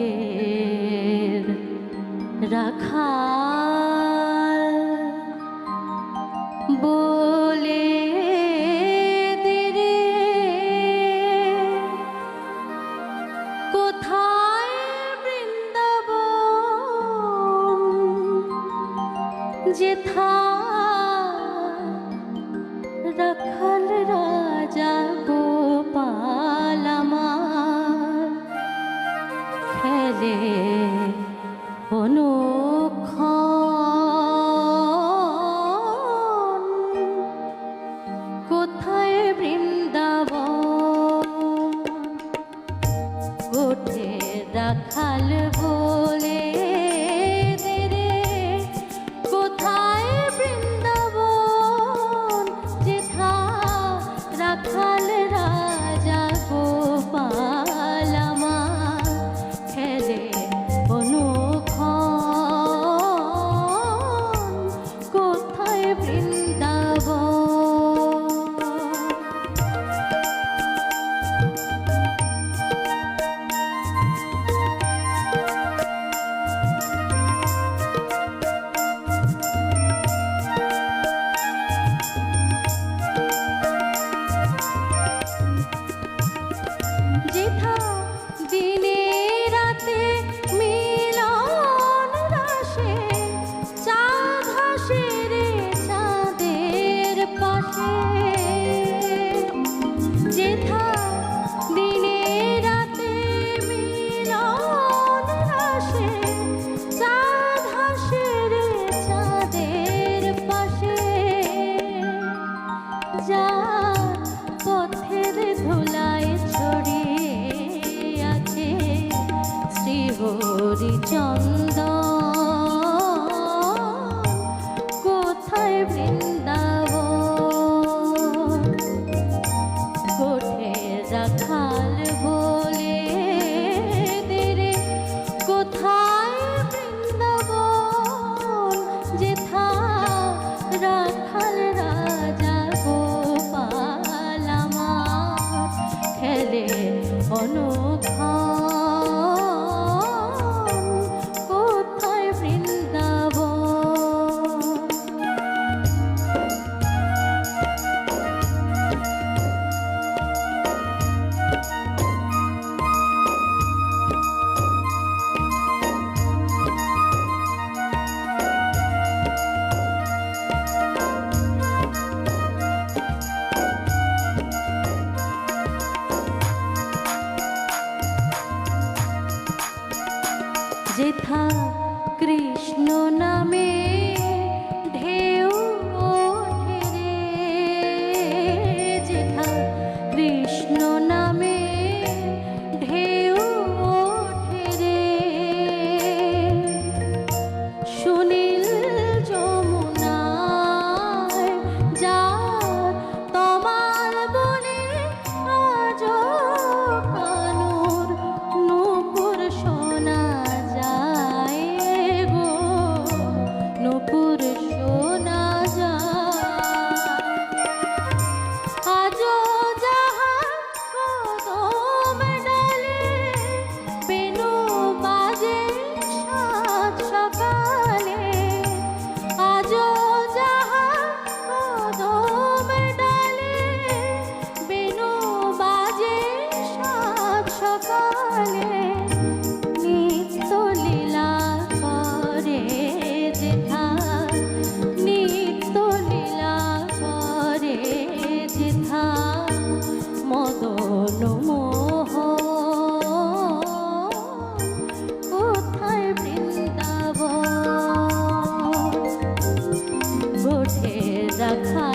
চোখের রাখা বলে দিরে কোথায় বৃন্দাবন? যেথা চলে অনুক্ষ কোথায় বৃন্দাব হরিচন্দ কোথায় বৃন্দাব রাখাল বলে দেরে কোথায় বৃন্দাব যেথা রাখাল রাজা গোপাল আমার, খেলে অনু यथा कृष्णो न 要。